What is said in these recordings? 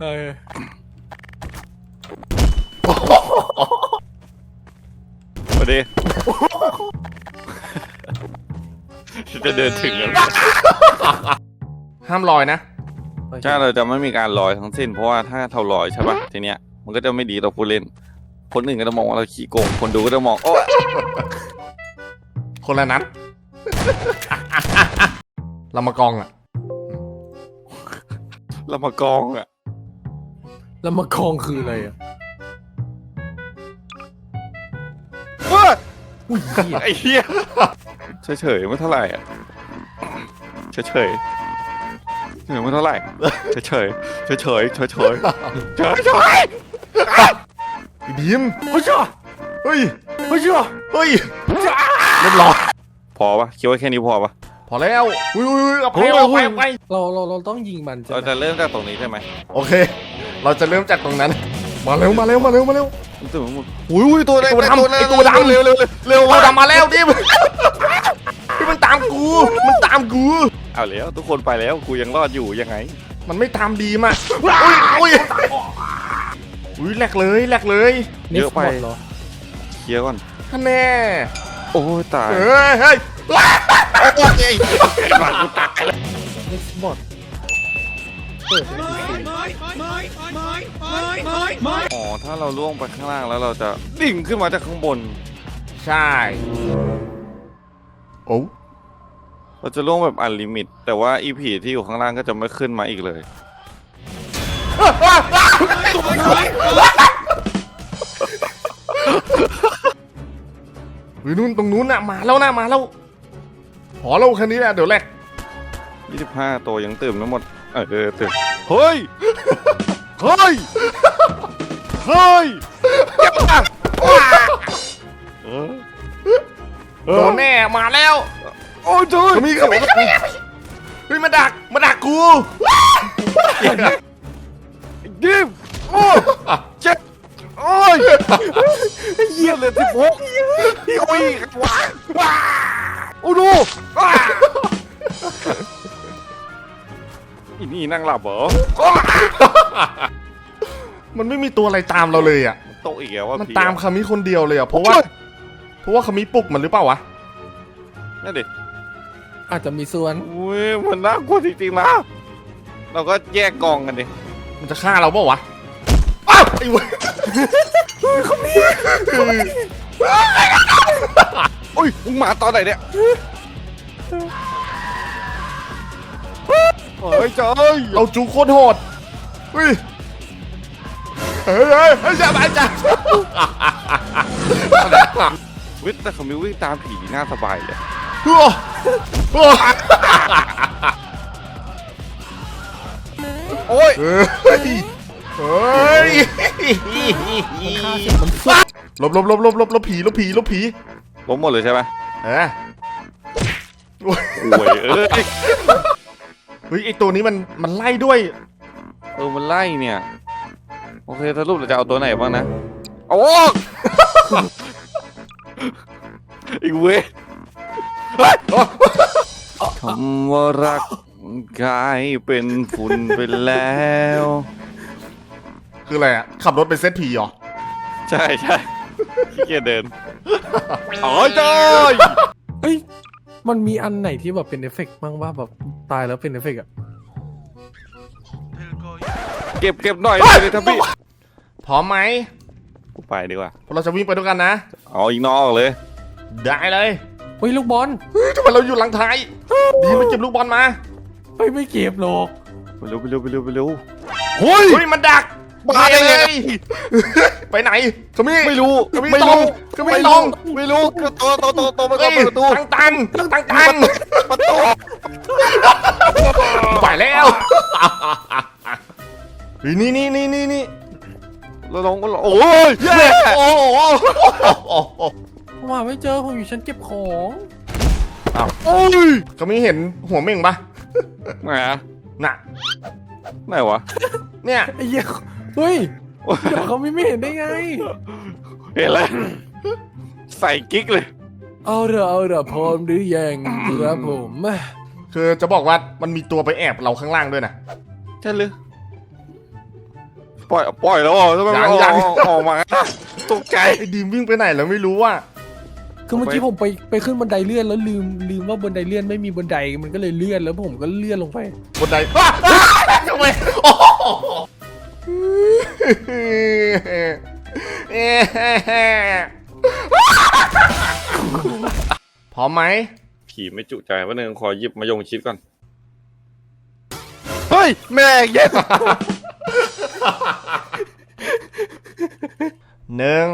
เออสวัสดีจะเดินถึงแล้วห้ามลอยนะ ใช่เราจะไม่มีการลอยทั้งสิ้น เพราะว่าถ้าเราลอยใช่ปะทีเนี้ยมันก็จะไม่ดีต่อผู้เล่น คนอื่นก็จะมองว่าเราขี้โกง คนดูก็จะมองโอ้คนละนัดเรามากองอะเรามากองอะ แล้วมากองคืออะไรอะเฮ้ยอุ้ยเหี้ยไอ้เหี้ยเฉยๆไม่เท่าไหร่อะเฉยๆเฉยๆไม่เท่าไหร่เฉยๆเฉยๆเฉยๆเฉยๆเฉยๆเฉยบีมเฮ้ยจ้าเฮ้ยเฮ้ยจ้าเฮ้ยเรียบร้อยๆพอปะคิดว่าแค่นี้พอปะพอแล้วอุ้ยอุ้ยอุ้ยเอาไปเอาไปเอาไปเราเราเราต้องยิงมันใช่เราไหมจะเริ่มจากตรงนี้ใช่ไหมโอเค เราจะเริ่มจากตรงนั้น มาเร็วมาเร็วมาเร็วมาเร็วรู้สึกว่ามันอุ้ยอุ้ยตัวเล็กไอ้ตัวดำเล็กไอ้ตัวดำเร็วเร็วเร็วเร็วเราดำมาแล้วดิมพี่มันตามกู มันตามกู เอาแล้วทุกคนไปแล้วกูยังรอดอยู่ยังไง มันไม่ตามดีมอะอุ้ยอุ้ยอุ้ยแหลกเลยแหลกเลยเยอะไป Next bot เหรอเคลียร์ก่อนท่านแน่โอ้ยตายเฮ้ยเฮ้ย next bot เปิดได้ดี อ๋อ ถ้าเราล่วงไปข้างล่างแล้วเราจะดิ่งขึ้นมาจากข้างบน ใช่ โอ้เราจะล่วงแบบอันลิมิต แต่ว่าอีผีที่อยู่ข้างล่างก็จะไม่ขึ้นมาอีกเลยเฮ้ยนู่นตรงนู้นน่ะมาแล้วนะมาแล้วพอแล้วคันนี้แหละเดี๋ยวแหลก25ตัวยังตื่นไม่หมด เออเออตื่นเฮ้ย เฮ้ย เฮ้ยเก็บอะเออเอโดอนแน่มาแล้ว โอ้ยจุยขมีขมีขมีเฮ้ยมาดักมาดักกูดิมโอ้เจ็บโอ้ยเยี่ยเลยที่พกพี่โอ้ยว้าว้าโอ้ดูว้า อีนี่นั่งหลับเหรอ มันไม่มีตัวอะไรตามเราเลยอะ โตะอีกแล้วว่ามันผีตามคามิคนเดียวเลยอะ เพราะว่า เพราะว่าคามิปลุกมันหรือเปล่าวะ นั่นดิอาจจะมีส่วนอุ้ยมันน่ากลัวจริงๆนะ เราก็แยกกองกันดิ มันจะฆ่าเราเปล่าวะอ้าวไอ้เว้ยอุ้ยมึงมาตอนไหนเนี่ย เฮ้ยเจ้ยเราจูโคตรโหดเฮ้ยเฮ้ยเฮ้ยเฮ้ยอย่ามาจ้ะวิทย์แต่เขามีวิ่งตามผีน่าสบายเลยโอ้โหโอ้ยเฮ้ยเฮ้ยค่าสิมันสุดหลบหลบหลบหลบหลบหลบผีหลบผีหลบผีล้มหมดเลยใช่ไหมเออโอ้ยโอ้ยเอ้ย เฮ้ยไอตัวนี้มันมันไล่ด้วย เออมันไล่เนี่ย โอเคสรุปเราจะเอาตัวไหนบ้างนะเอาออกอีกเว้ยคำว่ารักกลายเป็นฝุ่นไปแล้ว คืออะไรอะ ขับรถไปเซตผีเหรอ ใช่ใช่ขี้เกียจเดิน อ๋อจอยเฮ้ย มันมีอันไหนที่แบบเป็นเอฟเฟกต์บ้างว่าแบบตายแล้วเป็นเอฟเฟกต์อะเก็บเก็บหน่อยเลยทับพี่พร้อมไหมกูไปดีกว่าพวกเราจะวิ่งไปด้วยกันนะเอาอีกนอกเลย ได้เลยเฮ้ยลูกบอลเฮ้ยทำไมเราอยู่หลังท้ายดีมันเก็บลูกบอลมาเฮ้ยไม่เก็บหรอกไปเร็วไปเร็วไปเร็วไปเร็วเฮ้ยเฮ้ยมันดัก มาได้ไงไปไหนขมิ้ไม่รู้ขมิ้ไม่ตรรู้งขมิ้ไม่ตรรู้งไม่รู้คือโตโตโตโตไปก่อเฮ้นยเปิดประตูตังตันตังตันประตูไปแล้วเฮ้ยนี่นี่นี่นี่นี่เราลงก็ลงโอ้ยเย้โอ้โหโอ้โหผมหาไม่เจอผมอยู่ชั้นเก็บของโอ้ยขมิ้เห็นหัวเม่งปะแหมน่ะไหนวะเนี่ยไอ้เหี้ย เฮ้ยเดี๋ยวเขาไม่ไม่เห็นได้ไง เห็นแล้ว ใส่กิ๊กเลย เอาเถอะเอาเถอะพร้อมหรือยังครับผมคือจะบอกว่ามันมีตัวไปแอบเราข้างล่างด้วยนะใช่หรือปล่อยปล่อยแล้วเหรอทำไมมันอยัอกงออกมาตกใจไอ้ดีมวิ่งไปไหนแล้วไม่รู้อะคือเมื่อกี้ผมไปไปขึ้นบันไดเลื่อนแล้วลืมลืมว่าบันไดเลื่อนไม่มีบันไดมันก็เลยเลื่อนแล้วผมก็เลื่อนลงไปบนไดว้าทำไมโอ้โห พร้อมไหม ผีไม่จุใจว่าหนึ่งขอหยิบมายงชิดก่อน เฮ้ย แม่เย็ดหนึ่ง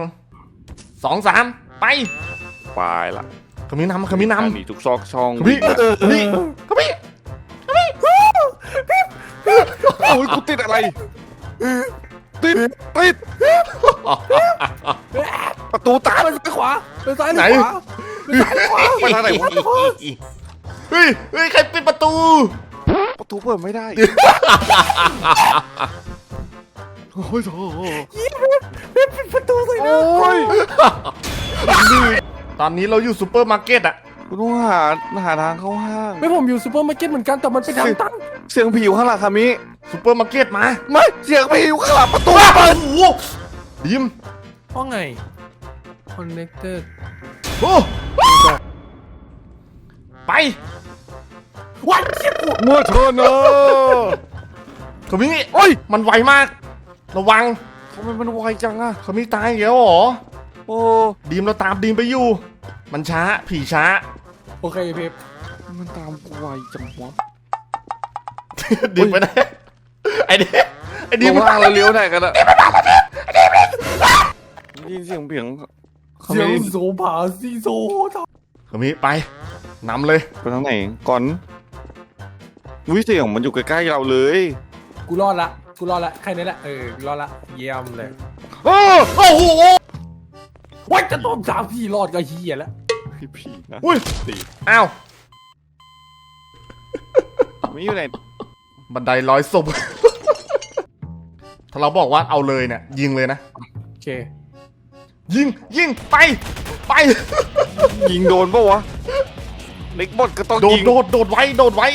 สองสามไปไปละขมิ้นนำขมิ้นนหนีทุกซอกช่องำขมิ้นขมิ้นขมิ้นโอ้ยกูติดอะไร ติดติดประตูตามไปซ้ายขวาไปซ้ายหไหนรือขวาไปซ้ายหรือขวาไปทางไหนวะเฮ้ยเฮ้ยใครปิดประตู ประตูเปิดไม่ได้โอ้ยโถ่ปิดประตูใส่หน้าโอ้ยตอนนี้เราอยู่ซูเปอร์มาร์เก็ตอะ กูต้องหาหาทางเข้าห้าง ไม่ผมอยู่ซูเปอร์มาร์เก็ตเหมือนกันแต่มันเป็นทางตันเสียงผีอยู่ข้างหลังคามิซูเปอร์มาร์เก็ตมาไม่เสียงผีอยู่ข้างหลังประตูโอ้เปิดโหดิมว่าไง connected โอ้ไปวัดเชี่ยกูเมื่อเธอเนอะขมิ้นโอ้ย มันไวมาก ระวังทำไมมันไวจังอะขมิ้นตายอีกแล้วเหรอ โอ้ดีมเราตามดีมไปอยู่ มันช้า ผีช้า โอเคเพปมันตามกูไวจังวะดีมไปไหนไอ้เด็กไอ้ดีดีมมล่างแล้วเลี้ยวไหนกันอะได้ยินเสียงเผียงเสียงโซผาซีโซทขมิ้นไปนำเลยไปทางไหนก่อนวิเสียงมันอยู่ใกล้ๆเราเลย กูรอดละกูรอดละแค่นี้แหละเออกูรอดละเยี่ยมเลยโอ้โอ้โหวัดจะต้มสามพี่รอดก็เฮียแล้ว พี่ผีนะอุ้ย ตีอ้าวไม่อยู่ไหนบันไดร้อยศพ ถ้าเราบอกว่าเอาเลยเนี่ยยิงเลยนะ โอเค ยิงยิงไป ไป ยิงโดนปะวะเล็กบดก็ต้องโดดยิงโดดโดดไว้โดดไว้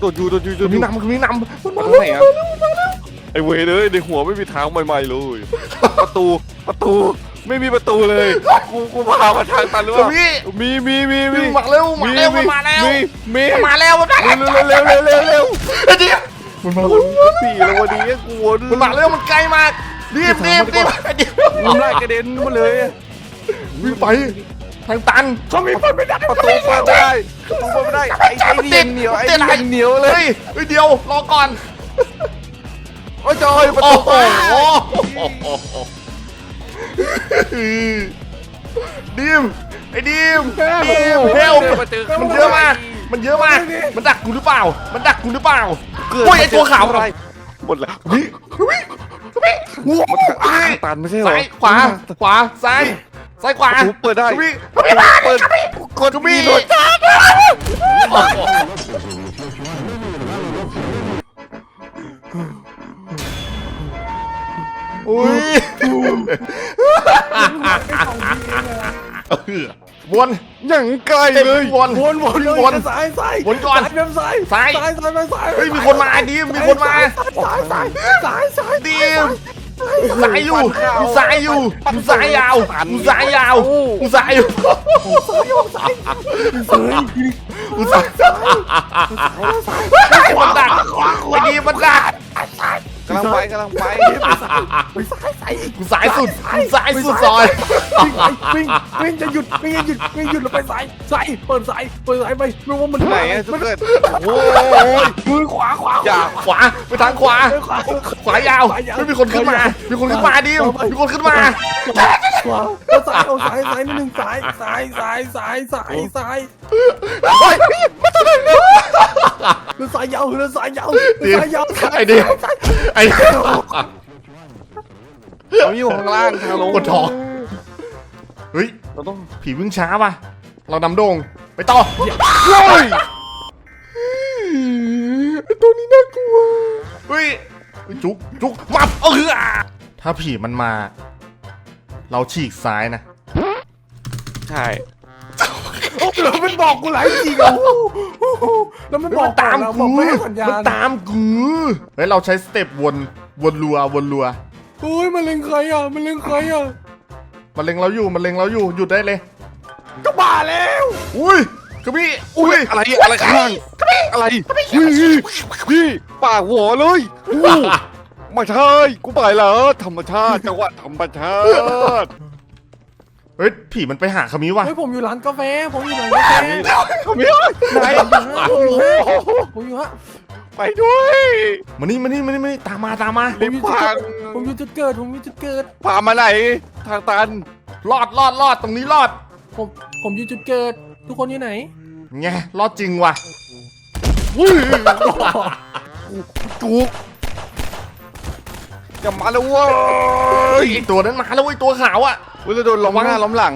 โดดอยู่โดดอยู่โดคุดณอยู่ นำคุณนำไปทางไหนอะไอเวรเลยในหัวไม่มีทางใหม่ๆเลย ประตูประตู ไม่มีประตูเลย กูกูพามาทางตันหรือเปคุล่าณพี่มีมีมีมีมาเร็วมาเร็วมันมาแล้วมีมีมันมาแล้วมันมาแล้วเร็วเร็วเร็วเร็วเร็วไอ้เดียมันมาโอ้ยผีแล้ววันนี้กูวนมันมาเร็วมันไกลมากรีบรีบรีบไอ้เดียน้ำลายกระเด็นมาเลยวิ่งไปทางตันเขาไม่เปิดไม่ได้ประตูเปิดไม่ได้ประตูเปิดไม่ได้ไอ้ไอ้นี่ยังเหนียวไอ้นี่ยังเหนียวเลยเฮ้ยเฮ้ยเดียวรอก่อนโอ้ยจอยประโอ้ตูโหเปิ ดดิมไอ้ดิมดิมเฮลมันเยอะมาก มันเยอะมาก มันดักกูหรือเปล่า มันดักกูหรือเปล่าโอ้ยไอ้ตัวขาวอะไรหมดแล้วนี่วิ่งวิ่งมันทางตันไม่ใช่เหรอซ้ายขวาขวาซ้ายซ้ายขวาประตูเปิดได้วิ่งประตูเปิดกดมีโดนอุ้ย วนอย่างไกลเลยวนวนวนเลยวนซ้ายซ้ายวนก่อนซ้ายแบบซ้ายซ้ายซ้ายซ้ายซ้ายซ้ายเฮ้ยมีคนมาดิมมีคนมาซ้ายซ้ายซ้ายซ้ายดิมสายอยู่สายอยู่สายยาวสายยาวสายอยู่ซ้ายกูสายมันดักไอ้ดิมมันดักกำลังไปกำลังไปไปซ้ายซ้ายอีกกูสายสุดกูสายสุดซอยวิ่งวิ่งจะหยุดวิ่งจะหยุดวิ่งหยุดแล้วไปซ้ายซ้ายเปิดซ้ายเปิดซ้ายไปไม่ว่ามันไหนอะสุดเกิดโอ้ยมือขวาขวาอย่าขวาไปทางขวา ขวาขวายาวไม่มีคนขึ้นมา มีคนขึ้นมาดิมมีคนขึ้นมาขวาแล้วซ้ายเอาซ้ายซ้ายนิดนึงซ้ายซ้ายซ้ายซ้ายซ้ายซ้ายเฮ้ยแล้ วซ้ายยาวแล้วซ้ายยาวดิมซ้ายยาวไอ้ดิมไอ้ดิมเขาอยู่ข้างล่างทางลงปวดท้องเฮ้ยเราต้องผีวิ่งช้าป่ะเรานำโด่งไปต่อโอ้ยไอ้ตัวนี้น่ากลัวเฮ้ยเฮ้ยจุกจุกมับเออถ้าผีมันมา เราฉีกซ้ายนะ ใช่โอ้ แล้วมันบอกกูหลายจริงอะแล้วมันบอกตามแล้วบกูอกไม่ให้สัญญามันณตามกูเฮ้ยเราใช้สเต็ปวนวนรัววนรัวโอ้ยมันเล็งใครอะมันเล็งใครอะมันเล็งเราอยู่มันเล็งเราอยู่หยุดได้เลยก็บ้าแล้ว อุ้ยกระบี่อุ้ยอะไรอะไรข้างอะไรพี่พี่ปากหัวเลยอู้ไม่ใช่กูไปแล้วธรรมชาติจังหวะธรรมชาติเฮ้ยผีมันไปหาขมิ้วว่ะเฮ้ยผมอยู่ร้านกาแฟผมอยู่ร้านกาแฟเขาไม่ได้ไหนผมอยู่ฮะผมอยู่ฮะไปด้วยมานี่มานี่มานี่มานี่ตามมาตามมาผมอยู่จุดเกิดผมอยู่จุดเกิดผมอยู่จุดเกิดพามาไหนทางตันรอดรอดรอดตรงนี้รอด ผมผมอยู่จุดเกิด ทุกคนอยู่ไหนไงรอดจริงว่ะวุ้ยจุกจะมาแล้วเว้ยไอตัวนั้นมาแล้วไอตัวขาวอะ เวลาโดนล้อมหน้าล้อมหลัง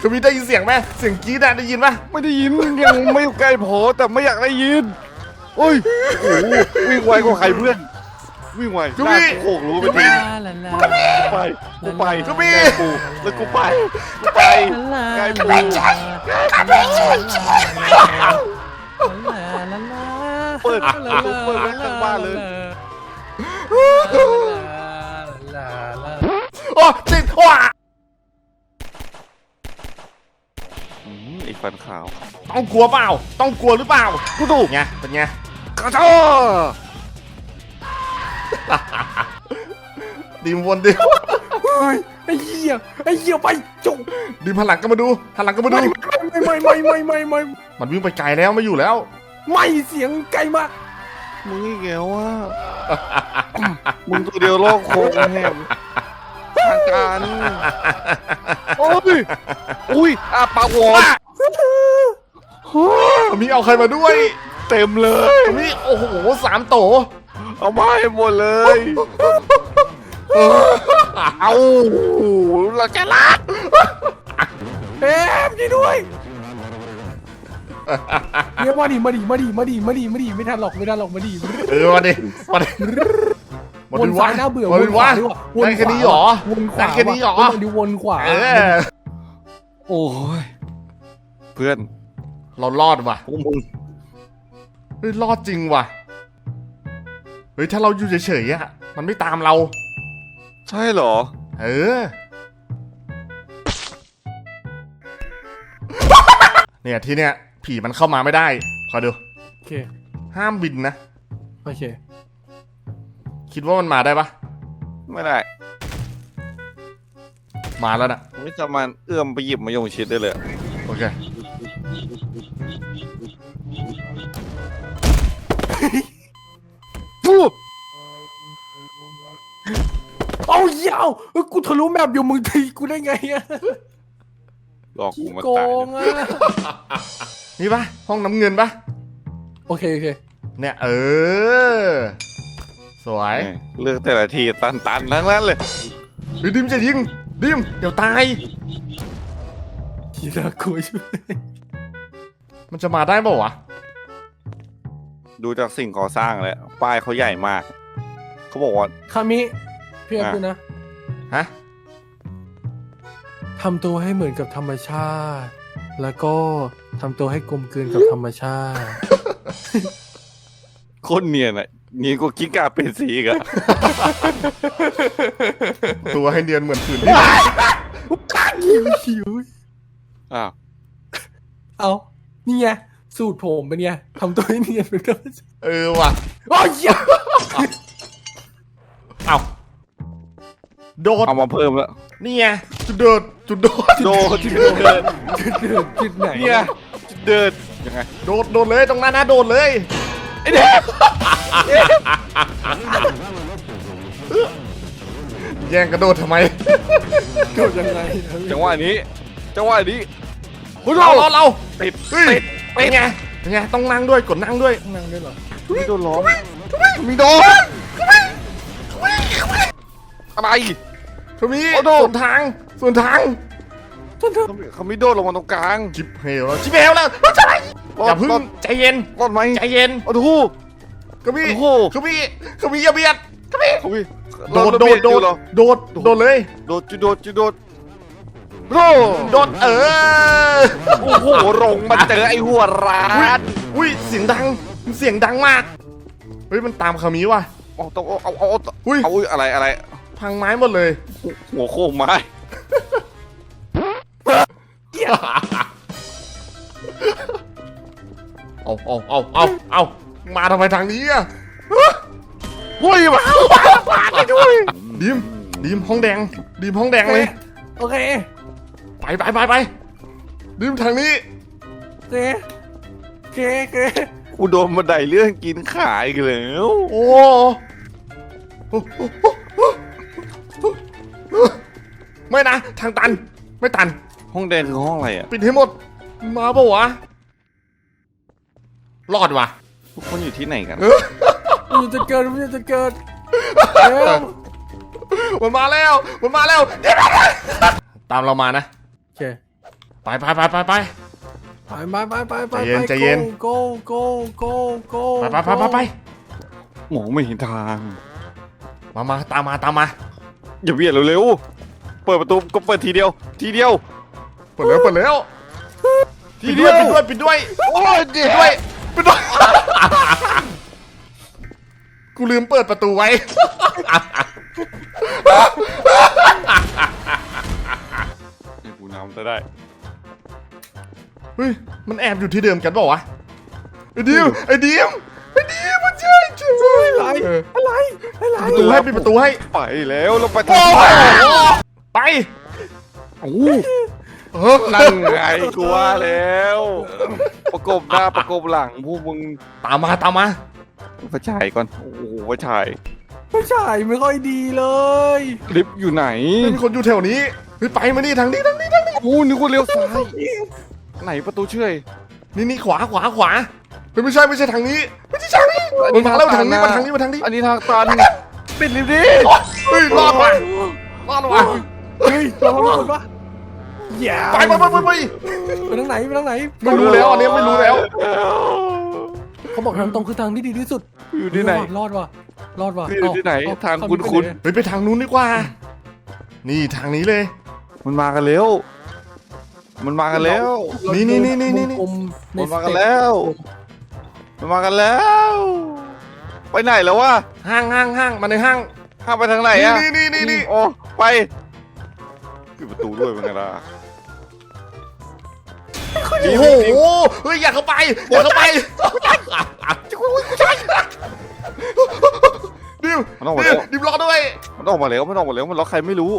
กระบี่ได้ยินเสียงไหมเสียงกรี๊ดอะได้ยินปะไม่ได้ยินยังไม่ใกล้พอแต่ไม่อยากได้ยินโอ้ยโอ้โหวิ่งไวกว่าใครเพื่อน วิ่งไวหน้ากูโขกรู้ไปทีไปกูไปกระบี่กูแล้วกูไปกูไปไกลปูเปิดประตูเปิดไว้ข้างบ้านเลยโอ้ติดว้าอืมไอ้ฟันขาว ต้องกลัวเปล่า ต้องกลัวหรือเปล่ากูถูกไงเป็นไงกระชอดิมวนดิเฮ้ยไอ้เหี้ยไอ้เหี้ยไปจุกดิมหันหลังก็มาดูหันหลังก็มาดู ไม่ไม่ไม่ไม่ไม่ไม่มันวิ่งไปไกลแล้วไม่อยู่แล้ว ไม่เสียงไกลมากมึงอีกแล้วอะมึงตัวเดียวโลกโคงแหมทาง การโอ้ยอุ้ยอาปากวอนมีเอาใครมาด้วย เต็มเลยมีโอ้โหสามโต เอามาให้หมดเลย เอาเราจะรัดเอ๊ะช่วยด้วยเนี่ยมาดิมาดิมาดิมาดิมาดิมาดิไม่ทันหรอกไม่ทันหรอกมาดิเออมาดิมาดิ มาวนดูซ้าว่ายหน้าเบื่อมาวนดูขวาว่าดีกว่าได้แค่นี้หรอวนขวาได้แค่นี้หรอวนดิวนขวาเออโอ้ยเพื่อน เรารอดว่ะพวกมึงเฮ้ยรอดจริงว่ะเฮ้ยถ้าเราอยู่เฉยๆอะมันไม่ตามเรา ใช่เหรอ เออเนี่ยที่เนี้ยผีมันเข้ามาไม่ได้คอยดูโอเคห้ามบินนะโอเค คิดว่ามันมาได้ปะไม่ได้มาแล้วนะไม่สามารถเอื้อมไปหยิบมายงชิดได้เลย โอเคฟู้เอาเหี้ยเอาเอ้ยกูทะลุแมปอยู่มึงทีกูได้ไงอะหลอกกูขี้มาโกตายงอะนี่ปะห้องน้ำเงินปะโอเคโอเค เนี่ย เออ สวยเลือกแต่ละทีตันตันๆทั้งนั้นเลยเฮ้ยดิมจะยิงดิมเดี๋ยวตายทีละกูช่วยมันจะมาได้ป่าวะดูจากสิ่งก่อสร้างแล้ว ป้ายเขาใหญ่มากเขาบอกว่าคามิพี่แอฟอะดูนะฮะทำตัวให้เหมือนกับธรรมชาติ แล้วก็ทำตัวให้กลมกลืนกับธรรมชาติโคตรเนียนอะเนียนกว่ากิ้งก่าเป็นสีอีกอะตัวให้เนียนเหมือนผืนดินหิวหิวอ้าวเอานี่ไงสูตรผมเป็นไงทำตัวให้เนียนเป็นธรรมชาติเออว่ะ โอ้ยเหี้ยเอาโดด เอามาเพิ่มแล้วนี่ไงจุดโดด จุดโดด โดดจุดเดินจุดเดือดจุดไหนเนี่ยจุดเดินยังไง โดด โดดเลยตรงนั้นนะโดดเลย ไอ้เด็กแย่งกระโดดทำไมโดดยังไงจังหวะนี้ จังหวะนี้โอ้ยเราเราเราติดเฮ้ยติดเป็นไงเป็นไงต้องนั่งด้วยกดนั่งด้วยนั่งด้วยเหรอมีโดนล้อมมีโดนอะไรเขามีโอ้โดส่วนทางส่วนทางท่านท่านเขามีเขามีโดนลงมาตรงกลางจิบเฮลแล้วจิบเฮลแล้วรถจะไหน อย่าพึ่งรถใจเย็นรอดไหมใจเย็นโอ้โหเขามีโอ้โหเขามีเขามีอย่าเบียดเขามีเขามีโดดโดดโดดเหรอโดดโดดเลยโดดจุดโดดจุดโดดโดโดดเออโอ้โหลงมาเจอไอ้หัวร้าอุ้ยนอุ้ยเสียงดังเสียงดังมากเฮ้ยมันตามคามีว่ะเอาต้องเอาเอาเอาเอาอุ้ยเอาอุ๊ยอะไรอะไรพังไม้หมดเลย หัวโค้งไม้ เอาเอาเอาเอาเอามาทำไมทางนี้อะเฮ้ยมาดิมดิมห้องแดงดิมห้องแดงโอเลเคยโอเค ไปไปไปไปดิมทางนี้โอเคโอเคโอเคกูโดนบันไดเลื่อนกินขาอีกแล้วโอ้ไม่นะ ทางตัน ไม่ตัน ห้องแดงคือห้องอะไรอะ ปิดให้หมด มาปะวะ รอดวะทุกคนอยู่ที่ไหนกันมันจะเกิดมันจะเกิดเร็วมันมาแล้วมันมาแล้วตามเรามานะโอเคไปไปไปไปไปไปไปไปไปไปใจเย็นใจเย็น go go go go ไปไปไปไปไปมองไม่เห็นทาง มามาตามมาตามมา อย่าเบียดเร็วๆ เปิดประตูก็เปิดทีเดียว ทีเดียว เปิดแล้วเปิดแล้ว ทีปิดเดีด้ยววยปิดด้วยปิดด้วย โอ้ยเดี๋ปิดยวด้วย ปิดด้วยกูลืมเปิดประตูไว้ให้กูนำจะได้ เฮ้ย มันแอบอยู่ที่เดิมกันเปล่าวะ ไอ้ดิมไอ้ดิมไอ้ดิมมันใช่ใช่อะไรเอออะไร อะไรประตูให้ปิดประตูให้ ไปแล้วเราไปทาโอ้งโหไหนไป โอ้เออ นั่นไงกูว่าแล้ว ประกบหน้าประกบหลังพวกมึงตามมาตามมาไปฉายก่อน โอ้โหไปฉายไม่ใช่ไม่ค่อยดีเลยลิฟต์อยู่ไหนมีคนอยู่แถวนี้เฮ้ยไปมานี่ทางนี้ทางนี้ทางนี้โอ้นึกว่าเลี้ยวซ้ายไหนประตูเชื่อยนี่นี่ขวาขวาขวาเฮ้ยไม่ใช่ไม่ใช่ทางนี้ไม่ใช่ทางนี้มันมาแล้วทางนี้มาทางนี้มาทางนี้ อันนี้ทางตันปิดลิฟต์ดิเฮ้ยรอดว่ะรอดว่ะเฮ้ยเราไม่หมดปะ อย่าไปไปไปไปไปไปทางไหนไปทางไหนไม่รู้แล้วอันนี้ไม่รู้แล้ว เขาบอกทางตรงคือทางที่ดีที่สุดอยู่ที่ไหน รอดว่ะรอดว่ะนี่อยู่ที่ไหนเอ้ทางคุ้นๆไปเลยเฮ้ยไปทางนู้นดีกว่า นี่ทางนี้เลย มันมากันแล้ว มันมากันแล้ว นี่นี่นี่นี่นี่ วงกลมในมันมากันแล้ว มันมากันแล้ว ไปไหนแล้ววะห้างห้างห้างมาในห้าง ข้ามไปทางไหนอะนี่นี่นี่นี่โอ้ไปปิดประตูด้วยเป็นไงล่ะ โอ้โหเฮ้ยอยากเข้าไปอยากเข้าไปดิวมันออกมาดิแล้ว วดิวรอด้วยมันออกมาแล้วมันออกมาแล้วมันล็อกใครไม่รู้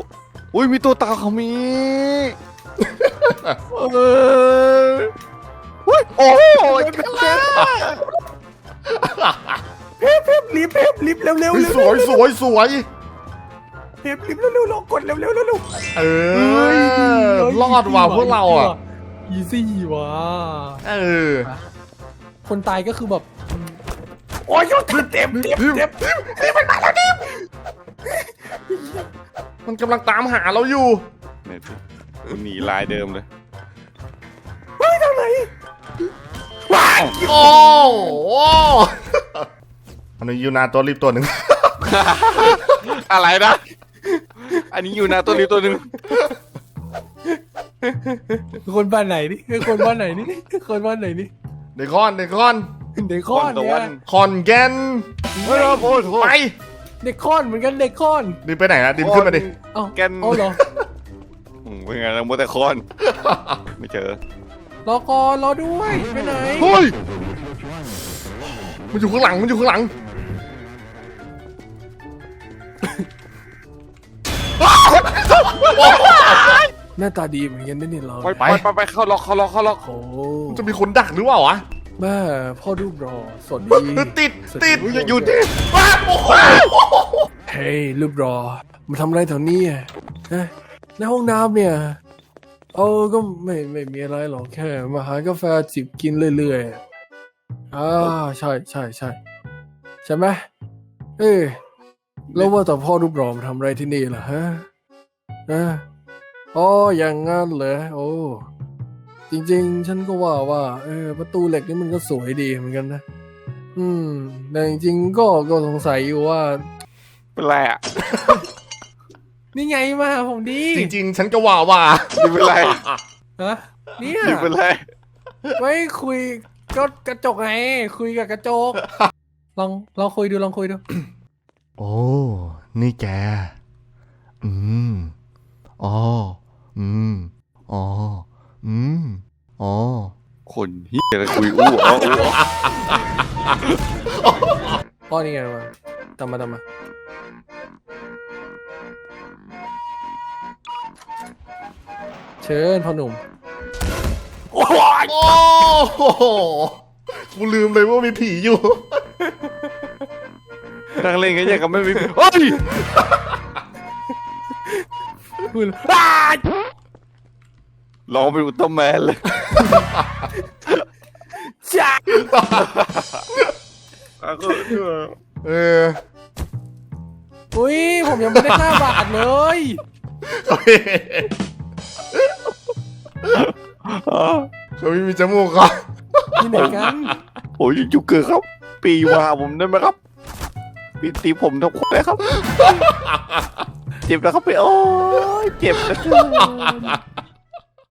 อุ้ยมีตัวตาเขามีเอออุ้ยโอ้ยเพฟเพฟรีบเพฟรีบเร็วเร็วเฮ้ยเร็วสวยสวยสวย เพฟรีบเร็วเร็วเรากดเร็วเร็วเร็วเร็ว เออรอดว่ะพวกเราอะ อีซี่ว่ะเออคนตายก็คือแบบโอ้ยเจ็บเจ็บเจ็บดิวเจ็บดิวดิวมันมาแล้วดิวมันกำลังตามหาเราอยู่เนี่ยสิหนีลายเดิมเลยเฮ้ยทางไหนโอ้โหอันนี้ยูนาตัวรีบตัวหนึ่งอะไรนะ อันนี้อยู่นะตัวนี้ตัวหนึ่ง คนบ้านไหนนี่คนบ้านไหนนี่คนบ้านไหนนี่เดคอนเดคอนเด็กคอนตะเนี่วัยนคอนแกนไม่รู้โอ้โหไปเด็กคอนเหมือนกันเด็กคอนดิมไปไหนนะดิมขึ้นมาดิเอ้าแกนเอาเหรออืมเป็นไงล่ะมัวแต่คอน ไม่เจอ รอก่อนรอด้วยไปไหนเฮ้ยมันอยู่ข้างหลังมันอยู่ข้างหลัง หน้าตาดีเหมือนกันนะนี่เราไปไปไปไปเข้าล็อกเข้าล็อกเข้าล็อกโอ้มันจะมีคนดักหรือเปล่าวะแม่พ่อรูปรอสวัสดีติดติดอุ๊ยอย่าหยุดดิว้าโอ้โหเฮ้ยรูปรอมาทำอะไรแถวนี้อะฮะในห้องน้ำเนี่ยเออก็ไม่ไม่มีอะไรหรอกแค่ มาหากาแฟจิบกินเรื่อยๆอ่าใช่ใช่ใช่ใช่ไหมเอ้ยแล้วว่าแต่พ่อรูปรอมาทำอะไรที่นี่ล่ะฮะฮะ อ๋ออย่างงั้นเหรอโอ้ จริง ๆ ฉันก็ว่าว่า เออ ประตูเหล็กนี่มันก็สวยดีเหมือนกันนะ อืม แต่จริงๆก็ก็สงสัยอยู่ว่า เป็นไรอะ นี่ไงมาหาผมดีจริง ๆ ฉันก็ว่าว่า นี่เป็นไรฮะเนี่ยนี่เป็นไรไม่คุยก็กระจกไง คุยกับกระจก ลองลองคุยดูลองคุยดู โอ้ นี่แก อืม อ๋อ อืม อ๋อ อืม อ๋อ คนเฮียอะไรคุยอู้อ๋ออู้อ๋อพ่อนี่ไงมาตามมาตามมาเชิญพ่อหนุ่มโอ้โหกูลืมเลยว่ามีผีอยู่ นั่งเล่นกันยังกับไม่มีเฮ้ย คุณอ้าลองเป็นอุลตร้าแมนเลยจ้าเอออุ้ยผมยังไม่ได้ห้าบาทเลย เขาไม่มีจมูกครับที่ไหนกัน โอ้ยยูเกิร์ครับ ปีมาผมได้ไหมครับ ปีตีผมทำควายครับ เจ็บแล้วเขาไป โอ้ยเจ็บนะ